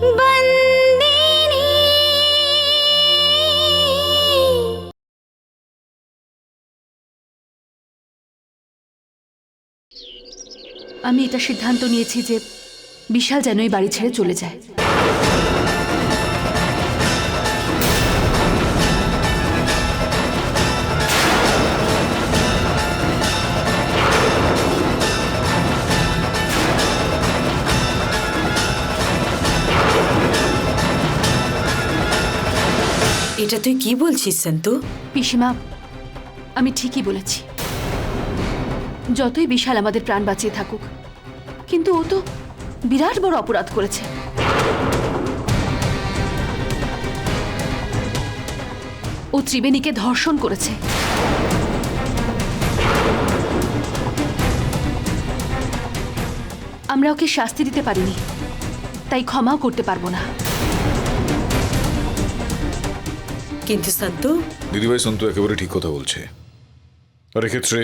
আমি এটা সিদ্ধান্ত নিয়েছি যে বিশাল যেন এই বাড়ি ছেড়ে চলে যায়। এটা তুই কি বলছিস, সন্তু? পিসিমা, আমি ঠিকই বলেছি। যতই বিশাল আমাদের প্রাণ বাঁচিয়ে থাকুক, কিন্তু ও তো বিরাট বড় অপরাধ করেছে। ও ত্রিবেণীকে ধর্ষণ করেছে। আমরা ওকে শাস্তি দিতে পারিনি, তাই ক্ষমাও করতে পারব না। কিন্তু সন্তু দিদিভাই সন্তু একেবারে ঠিক কথা বলছে। আর এক্ষেত্রে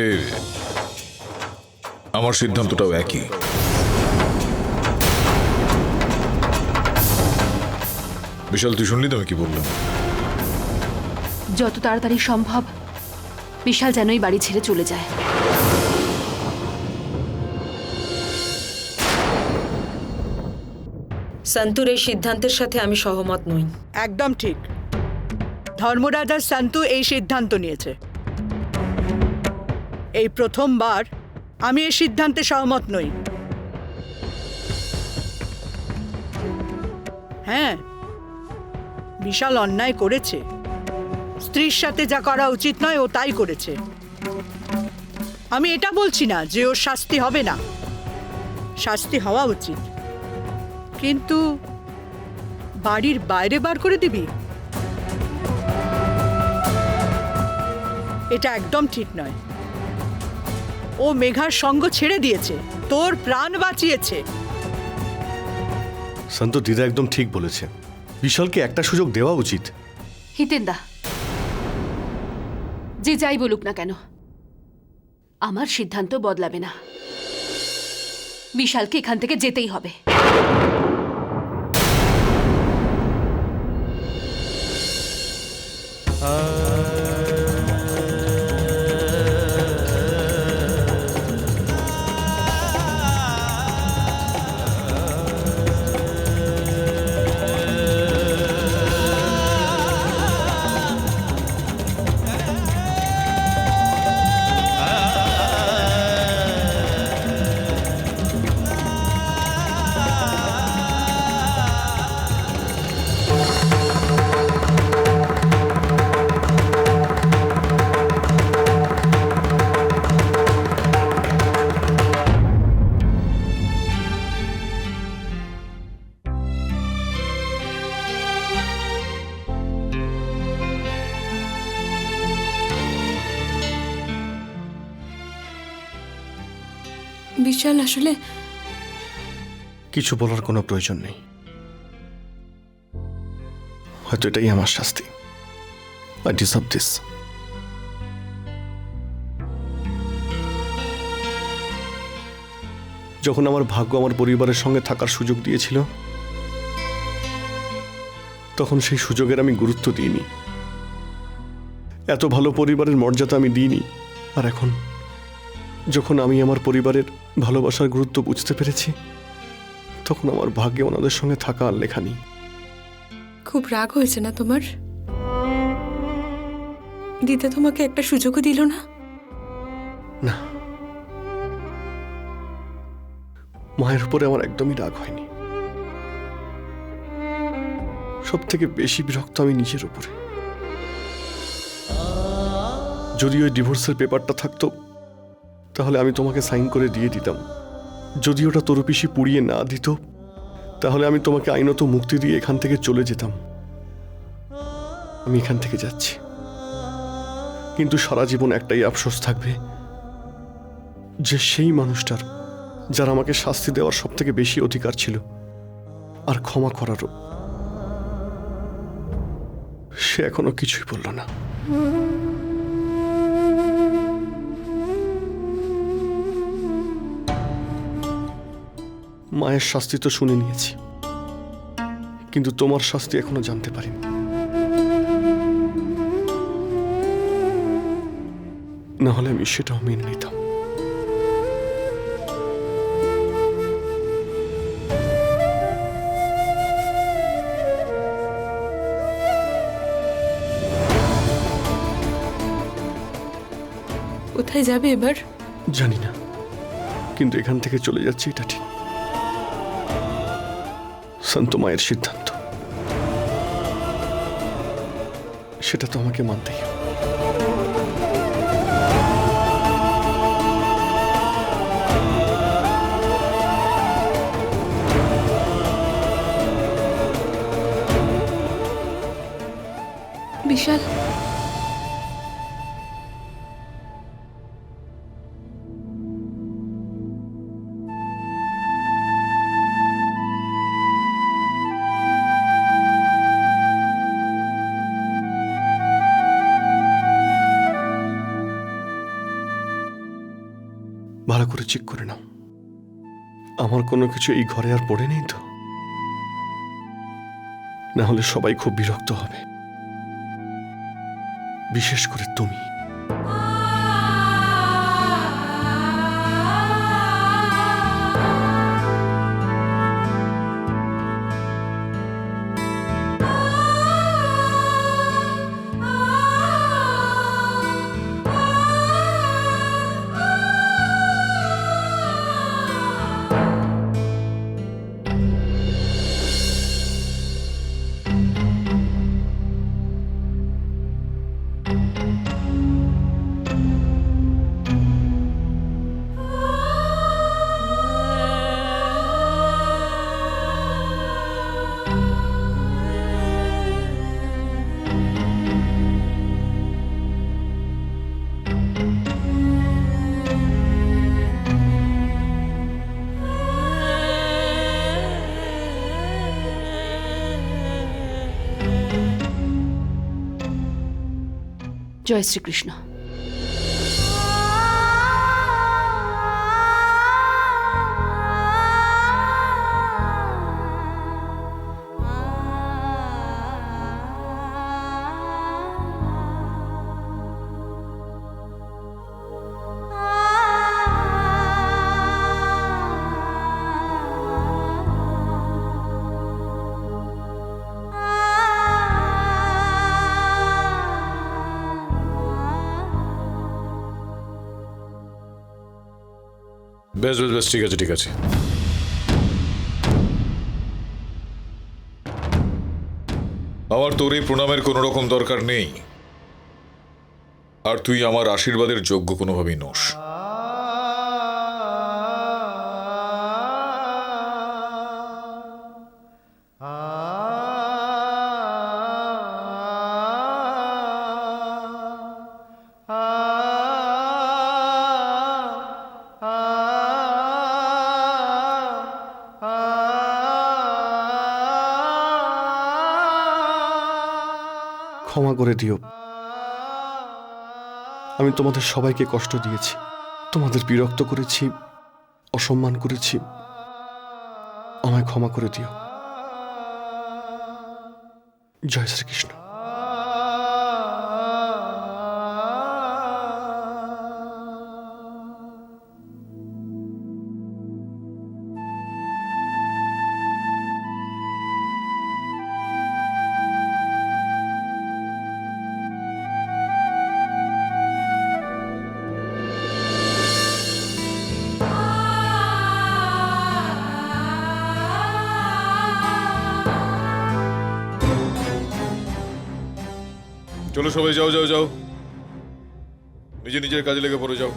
আমার সিদ্ধান্তটাও একই। বিশাল তুই শুনলি তো আমি কি বললাম? যত তাড়াতাড়ি সম্ভব বিশাল যেন এই বাড়ি ছেড়ে চলে যায়। সন্তুর এই সিদ্ধান্তের সাথে আমি সহমত নই। একদম ঠিক। ধর্মরাজ আর সন্তু এই সিদ্ধান্ত নিয়েছে। এই প্রথমবার আমি এই সিদ্ধান্তে সহমত নই। হ্যাঁ বিশাল অন্যায় করেছে। স্ত্রীর সাথে যা করা উচিত নয়, ও তাই করেছে। আমি এটা বলছি না যে ওর শাস্তি হবে না। শাস্তি হওয়া উচিত। কিন্তু বাড়ির বাইরে বার করে দিবি? এটা একদম ঠিক নয়। ও মেঘার সঙ্গ ছেড়ে দিয়েছে। তোর প্রাণ বাঁচিয়েছে। সন্ত দিদা একদম ঠিক বলেছে। বিশালকে একটা সুযোগ দেওয়া উচিত। হিতেন্দা যে যাই বলুক না কেন আমার সিদ্ধান্ত বদলাবে না। বিশালকে এখান থেকে যেতেই হবে। বিশাল আসলে? কিছু বলার কোনো প্রয়োজন নেই। হয়তো এটাই আমার শাস্তি। আই ডিসার্ভ দিস যখন আমার ভাগ্য আমার পরিবারের সঙ্গে থাকার সুযোগ দিয়েছিল, তখন সেই সুযোগের আমি গুরুত্ব দিইনি। এত ভালো পরিবারের মর্যাদা আমি দিইনি। আর এখন যখন আমি আমার পরিবারের ভালোবাসার গুরুত্ব বুঝতে পেরেছি তখন আমার ভাগ্যে ওনাদের সঙ্গে থাকা আর লেখা নেই। খুব রাগ হয়েছে না তোমার? দিদা তোমাকে একটা সুযোগও দিল না? না। মায়ের উপরে আমার একদমই রাগ হয়নি। সব থেকে বেশি বিরক্ত আমি নিজের উপরে। যদি ওই ডিভোর্সের পেপারটা থাকতো তাহলে আমি তোমাকে সাইন করে দিয়ে দিতাম। যদি ওটা তোর পিসি পুড়িয়ে না দিত, তাহলে আমি তোমাকে আইনত মুক্তি দিয়ে এখান থেকে চলে যেতাম। আমি এখান থেকে যাচ্ছি। কিন্তু সারা জীবন একটাই আফসোস থাকবে যে সেই মানুষটার, যার আমাকে শাস্তি দেওয়ার সব থেকে বেশি অধিকার ছিল আর ক্ষমা করারও। সে এখনও কিছুই বলল না। মায়ের শাস্তি তো শুনে নিয়েছি। কিন্তু তোমার শাস্তি এখনও জানতে পারিনি। না হলে আমি সেটাও মেনে নিতাম। কোথায় যাবে এবার? জানি না। কিন্তু এখান থেকে চলে যাচ্ছে এটা ঠিক। সন্ত মায়ের সিদ্ধান্ত সেটা তো আমাকে মানতেই। বিশাল কোনো কিছু এই ঘরে আর পড়ে নেই তো? না হলে সবাই খুব বিরক্ত হবে। বিশেষ করে তুমি। জয় শ্রীকৃষ্ণ। বেশ বেশ বেশ, ঠিক আছে ঠিক আছে। আমার তোর এই প্রণামের কোনো রকম দরকার নেই। আর তুই আমার আশীর্বাদের যোগ্য কোনোভাবেই নোস। ক্ষমা করে দিও। আমি তোমাদের সবাইকে কষ্ট দিয়েছি, তোমাদের বিরক্ত করেছি, অসম্মান করেছি। আমায় ক্ষমা করে দিও। জয় শ্রীকৃষ্ণ। চলো সবাই, যাও যাও যাও। নিজে নিজের কাজে লেগে পড়ে, যাও।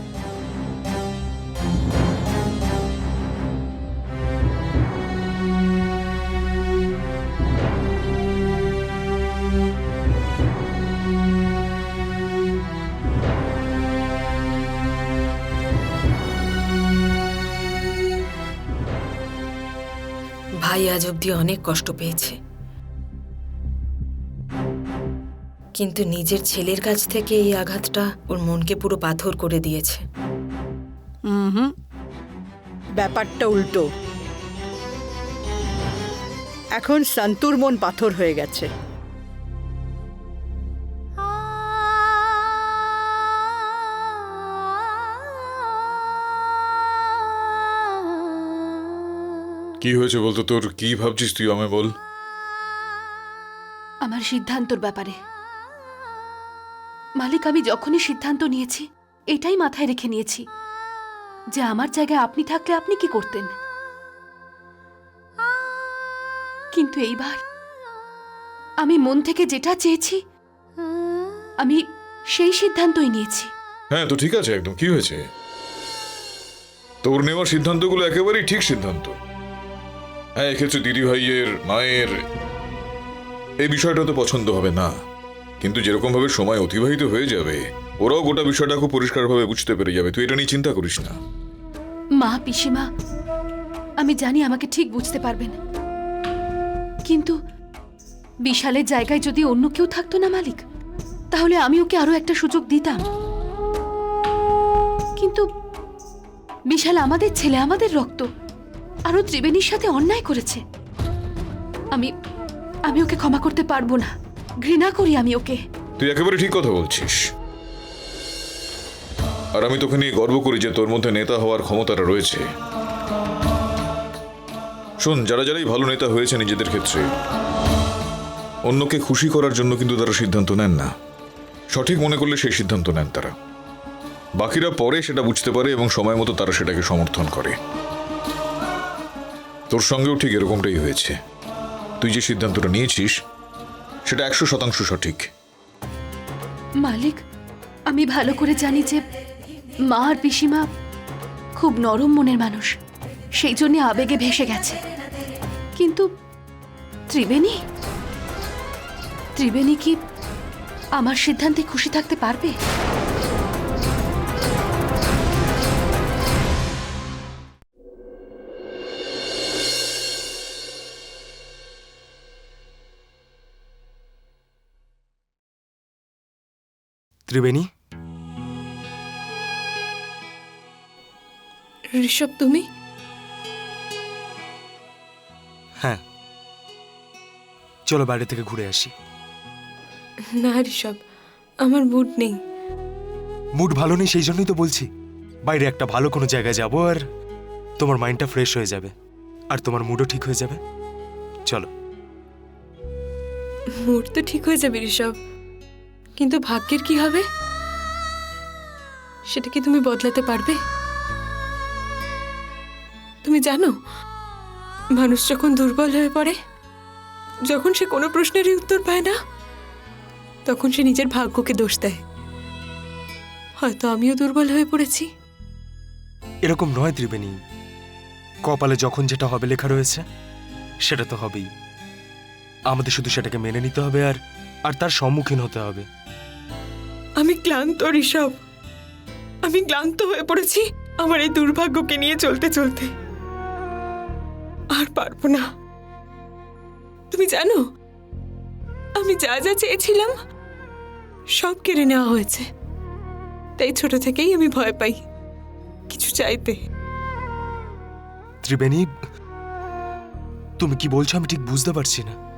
ভাই আজ অব্দি অনেক কষ্ট পেয়েছে। কিন্তু নিজের ছেলের কাছ থেকে এই আঘাতটা ওর মনকে পুরো পাথর করে দিয়েছে। ব্যাপারটা উল্টো। এখন সন্তুর মন পাথর হয়ে গেছে। কি হয়েছে বলতো তোর? কি ভাবছিস তুই আমায় বল? আমার সিদ্ধান্তর ব্যাপারে। মালিক, আমি যখনই সিদ্ধান্ত নিয়েছি, এটাই মাথায় রেখে নিয়েছি যে আমার জায়গায় আপনি থাকলে আপনি কি করতেন। কিন্তু এইবার আমি মন থেকে যেটা চেয়েছি, আমি সেই সিদ্ধান্তই নিয়েছি। হ্যাঁ তো ঠিক আছে একদম, কি হয়েছে? তোর নেওয়া সিদ্ধান্তগুলো একেবারেই ঠিক সিদ্ধান্ত। হ্যাঁ এক্ষেত্রে দিদি ভাইয়ের মায়ের, এই বিষয়টা তো পছন্দ হবে না। কিন্তু যেরকম ভাবে সময় অতিবাহিত হয়ে যাবে, ওরাও গোটা বিষয়টা খুব পরিষ্কারভাবে বুঝতে পেরে যাবে। তুই এটা নিয়ে চিন্তা করিস না। মা, পিসিমা, আমি জানি আমাকে ঠিক বুঝতে পারবেন। কিন্তু বিশালের জায়গায় যদি অন্য কেউ থাকতো না মালিক, তাহলে আমি ওকে আরও একটা সুযোগ দিতাম। কিন্তু বিশাল আমাদের ছেলে, আমাদের রক্ত, আরও ত্রিবেণীর সাথে অন্যায় করেছে। আমি আমি ওকে ক্ষমা করতে পারব না। ঘৃণা করি আমি ওকে। তুই একেবারে ঠিক কথা বলছিস। আর আমি তোকে নিয়ে গর্ব করি যে তোর মধ্যে নেতা হওয়ার ক্ষমতাটা রয়েছে। শোন, যারা যারাই ভালো নেতা হয়েছে নিজেদের ক্ষেত্রে, অন্যকে খুশি করার জন্য কিন্তু তারা সিদ্ধান্ত নেন না। সঠিক মনে করলে সেই সিদ্ধান্ত নেন তারা। বাকিরা পরে সেটা বুঝতে পারে এবং সময় মতো তারা সেটাকে সমর্থন করে। তোর সঙ্গেও ঠিক এরকমটাই হয়েছে। তুই যে সিদ্ধান্তটা নিয়েছিস সেটা একশো শতাংশ সঠিক। মালিক, আমি ভালো করে জানি যে মা আর পিসিমা খুব নরম মনের মানুষ। সেই জন্য আবেগে ভেসে গেছে। কিন্তু ত্রিবেণী? ত্রিবেণী কি আমার সিদ্ধান্তে খুশি থাকতে পারবে? ত্রিবেণী। ঋষভ তুমি? হ্যাঁ। চলো বাইরে থেকে ঘুরে আসি। না ঋষভ আমার মুড নেই। মুড ভালো নেই সেই জন্যই তো বলছি। বাইরে একটা ভালো কোনো জায়গায় যাব আর তোমার মাইন্ডটা ফ্রেশ হয়ে যাবে। আর তোমার মুডও ঠিক হয়ে যাবে। চলো। মুড তো ঠিক হয়ে যাবে ঋষভ। কিন্তু ভাগ্যের কি হবে? সেটা কি তুমি বদলাতে পারবে? তুমি জানো, মানুষ যখন দুর্বল হয়ে পড়ে, যখন সে কোনো প্রশ্নেরই উত্তর পায় না, তখন সে নিজের ভাগ্যকে দোষ দেয়। হয়তো আমিও দুর্বল হয়ে পড়েছি। এরকম নয় ত্রিবেণী। কপালে যখন যেটা হবে লেখা রয়েছে, সেটা তো হবেই। আমাদের শুধু সেটাকে মেনে নিতে হবে আর আর তার সম্মুখীন হতে হবে। আমি ক্লান্ত ঋষভ। আমি ক্লান্ত হয়ে পড়েছি আমার এই দুর্ভাগ্যকে নিয়ে চলতে চলতে। আর পারব না। তুমি জানো আমি যা যা চেয়েছিলাম সব কেড়ে নেওয়া হয়েছে। তাই ছোট থেকেই আমি ভয় পাই কিছু চাইতে। ত্রিবেণী তুমি কি বলছো আমি ঠিক বুঝতে পারছি না।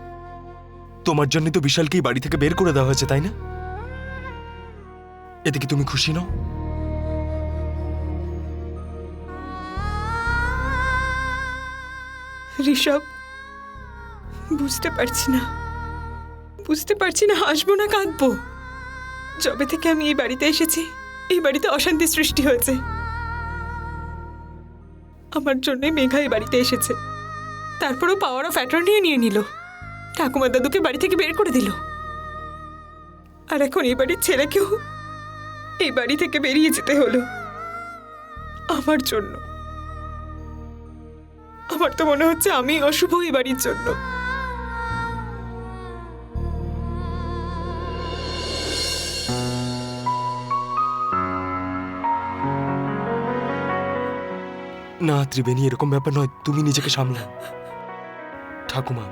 তোমার জন্য তো বিশালকে এই বাড়ি থেকে বের করে দেওয়া হয়েছে, তাই না? এতে কি তুমি খুশি নও? ঋষভ, বুঝতে পারছি না। বুঝতে পারছি না, হাসবো না, কাঁদবো। যবে থেকে আমি এই বাড়িতে এসেছি, এই বাড়িতে অশান্তি সৃষ্টি হয়েছে। আমার জন্য মেঘা এই বাড়িতে এসেছে। তারপরও পাওয়ার অফ অ্যাটর্নি নিয়ে নিল। ঠাকুমা দাদুকে বাড়ি থেকে বের করে দিল। আর এখন এই বাড়ির ছেলেকেও এই বাড়ি থেকে বেরিয়ে যেতে হলো। আমার জন্য। আমার তো মনে হচ্ছে আমি অশুভ এই বাড়ির জন্য। না, ত্রিবেণী, এরকম ব্যাপার নয়। তুমি নিজেকে সামলা ঠাকুমা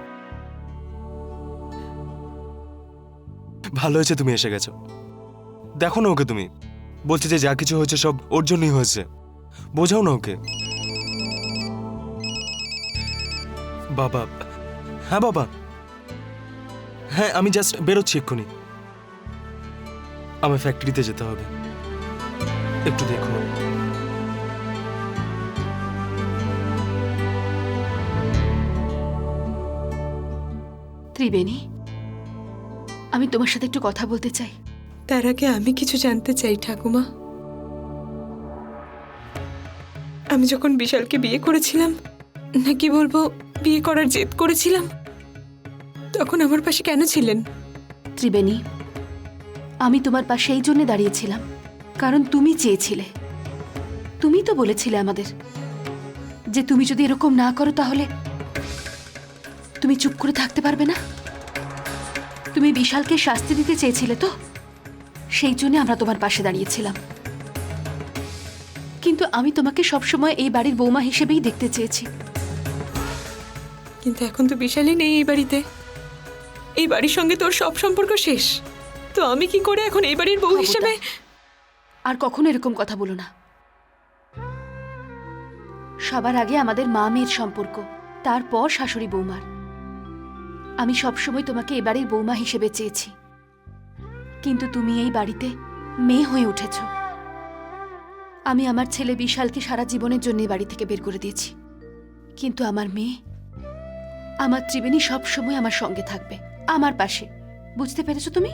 ভালো হয়েছে, তুমি এসে গেছো। দেখো না ওকে তুমি। বলছে যে যা কিছু হয়েছে সব ওর জন্যই হয়েছে। বোঝাও না ওকে। বাবা হ্যাঁ বাবা। হ্যাঁ আমি জাস্ট বেরোচ্ছি এক্ষুনি। আমার ফ্যাক্টরিতে যেতে হবে। একটু দেখো। ত্রিবেণী আমি তোমার সাথে একটু কথা বলতে চাই। তার আগে আমি কিছু জানতে চাই ঠাকুমা। আমি যখন বিশালকে বিয়ে করেছিলাম নাকি বলব বিয়ে করার জেদ করেছিলাম? তখন আমার পাশে কেন ছিলেন? ত্রিবেণী আমি তোমার পাশে এই জন্য দাঁড়িয়েছিলাম কারণ তুমি চেয়েছিলে। তুমি তো বলেছিলে আমাদের যে তুমি যদি এরকম না করো তাহলে তুমি চুপ করে থাকতে পারবে না। তুমি বিশালকে শাস্তি দিতে চেয়েছিলে তো? সেই জন্য আমরা তোমার পাশে দাঁড়িয়েছিলাম। কিন্তু আমি তোমাকে সবসময় এই বাড়ির বৌমা হিসেবেই দেখতে চেয়েছি। কিন্তু এখন তো বিশালই নেই এই বাড়িতে। এই বাড়ির সঙ্গে তোর সব সম্পর্ক শেষ। তো আমি কি করে এখন এই বাড়ির বউ হিসেবে আর কখনো এরকম কথা বলো না। সবার আগে আমাদের মা মেয়ের সম্পর্ক তারপর শাশুড়ি বৌমার। আমি সবসময় তোমাকে এ বাড়ির বৌমা হিসেবে চেয়েছি। কিন্তু তুমি এই বাড়িতে মেয়ে হয়ে উঠেছ। আমি আমার ছেলে বিশালকে সারা জীবনের জন্য বাড়ি থেকে বের করে দিয়েছি। কিন্তু আমার মেয়ে, আমার ত্রিবেণী সবসময় আমার সঙ্গে থাকবে, আমার পাশে। বুঝতে পেরেছ তুমি?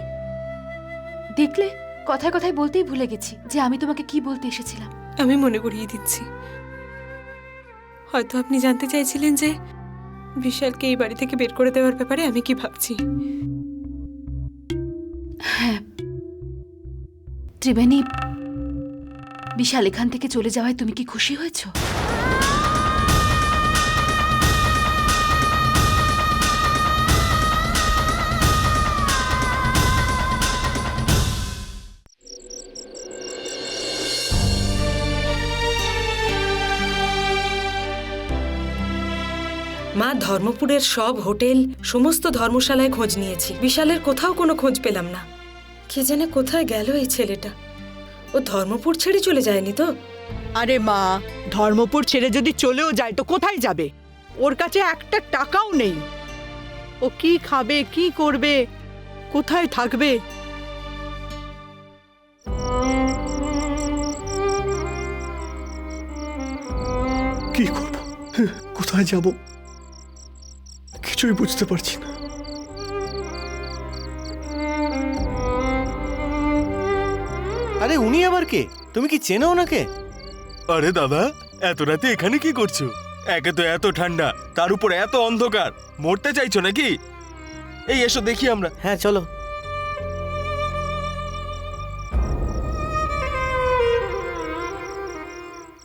দেখলে কথায় কথায় বলতেই ভুলে গেছি যে আমি তোমাকে কি বলতে এসেছিলাম। আমি মনে করিয়ে দিচ্ছি। হয়তো আপনি জানতে চাইছিলেন যে বিশালকে এই বাড়ি থেকে বের করে দেওয়ার ব্যাপারে আমি কি ভাবছি? হ্যাঁ। ত্রিবেণী, বিশাল এখান থেকে চলে যাওয়ায় তুমি কি খুশি হয়েছো? মা ধর্মপুরের সব হোটেল সমস্ত ধর্মশালায় খোঁজ নিয়েছি। বিশালের কোথাও কোনো খোঁজ পেলাম না। কে জানে কোথায় গেল এই ছেলেটা? ও ধর্মপুর ছেড়ে চলে যায়নি তো? আরে মা ধর্মপুর ছেড়ে যদি চলেও যায় তো কোথায় যাবে? ওর কাছে একটা টাকাও নেই। ও কি খাবে কি করবে কোথায় থাকবে? কি করব? কোথায় যাব? কিছুই বুঝতে পারছি না। আরে উনি আবার কে? তুমি কি চেনো ওনাকে? আরে দাদা এত রাতে এখানে কি করছ? একে তো এত ঠান্ডা তার উপর এত অন্ধকার মরতে চাইছো নাকি? এই এসো দেখি আমরা। হ্যাঁ চলো।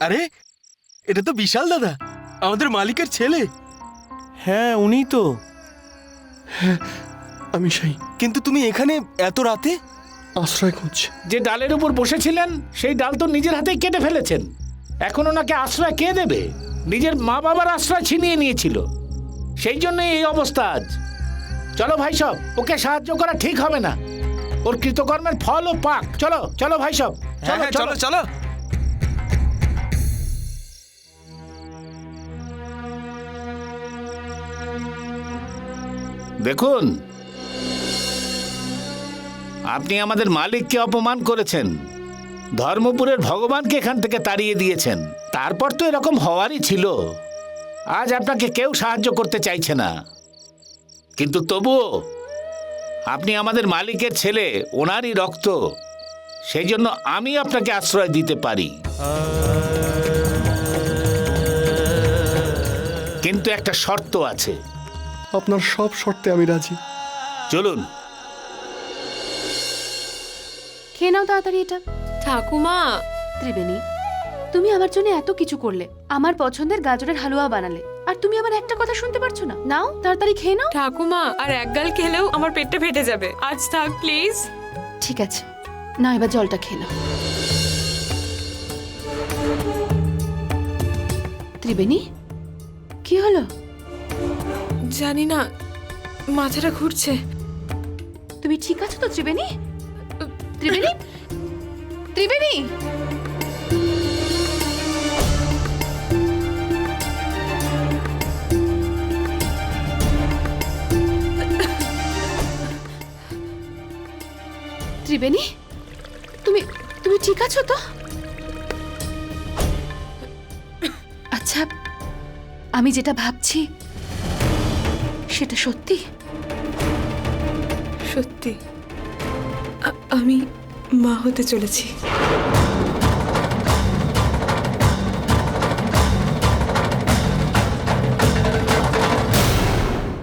আরে এটা তো বিশাল দাদা আমাদের মালিকের ছেলে। হ্যাঁ উনি তো। আমি সেই। কিন্তু তুমি এখানে এত রাতে? আশ্রয় খুঁজছি। যে ডালের উপর বসেছিলেন সেই ডাল তো নিজের হাতেই কেটে ফেলেছেন। এখন ওনাকে আশ্রয় কে দেবে? নিজের মা বাবার আশ্রয় ছিনিয়ে নিয়েছিল। সেই জন্যই এই অবস্থা আজ। চলো ভাই সব ওকে সাহায্য করা ঠিক হবে না। ওর কৃতকর্মের ফল ও পাক। চলো চলো ভাই সব। হ্যাঁ হ্যাঁ চলো। চলো। দেখুন। আপনি আমাদের মালিককে অপমান করেছেন। ধর্মপুরের ভগবানকে এখান থেকে তাড়িয়ে দিয়েছেন। তারপর তো এরকম হওয়ারই ছিল। আজ আপনাকে কেউ সাহায্য করতে চাইছে না। কিন্তু তবুও আপনি আমাদের মালিকের ছেলে, ওনারই রক্ত। সেই জন্য আমি আপনাকে আশ্রয় দিতে পারি। কিন্তু একটা শর্ত আছে। আপনার সব শর্তে আমি রাজি। চলুন। খেয়ে নাও তাড়াতাড়ি এটা। ঠাকুমা! ত্রিবেণী তুমি আমার জন্য এত কিছু করলে। আমার পছন্দের গাজরের হালুয়া বানালে। আর তুমি আমার একটা কথা শুনতে পারছ না? নাও তাড়াতাড়ি খেয়ে নাও। ঠাকুমা আর এক গাল খেলেও আমার পেটটা ফেটে যাবে। আজ থাক প্লিজ। ঠিক আছে। না এবার জলটা খেয়ে নাও। ত্রিবেণী কি হলো? জানি না, মাথাটা ঘুরছে। তুমি ঠিক আছো তো, ত্রিবেণী? ত্রিবেণী? ত্রিবেণী? ত্রিবেণী, তুমি তুমি ঠিক আছো তো? আচ্ছা আমি যেটা ভাবছি সেটা সত্যি? সত্যি। আমি মা হতে চলেছি।